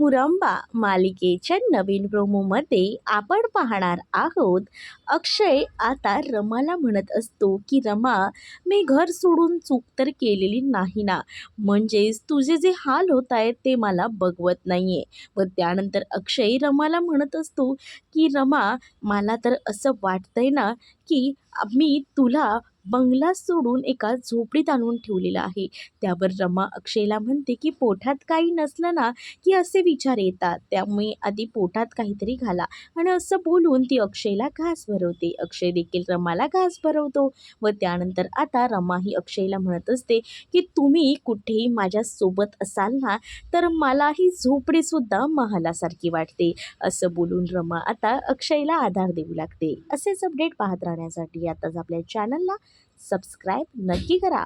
मुरंबा मालिकेच्या नवीन प्रोमोमध्ये आपण पाहणार आहोत. अक्षय आता रमाला म्हणत असतो की रमा मी घर सोडून चूक तर केलेली नाही ना. म्हणजेच तुझे जे हाल होत आहेत ते मला बघवत नाही आहे व त्यानंतर अक्षय रमाला म्हणत असतो की रमा मला तर असं वाटतंय ना की मी तुला बंगला सोडून एका झोपडीत आणून ठेवलेला आहे. त्यावर रमा अक्षयला म्हणते की पोटात काही नसलं ना की असे विचार येतात. त्यामुळे आधी पोटात काहीतरी घाला आणि असं बोलून ती अक्षयला घास भरवते. अक्षय देखील रमाला घास भरवतो व त्यानंतर आता रमा ही अक्षयला म्हणत असते की तुम्ही कुठेही माझ्यासोबत असाल ना तर मला ही झोपडीसुद्धा महालासारखी वाटते. असं बोलून रमा आता अक्षयला आधार देऊ लागते. असेच अपडेट पाहत राहण्यासाठी आताच आपल्या चॅनलला सबस्क्राईब नक्की करा.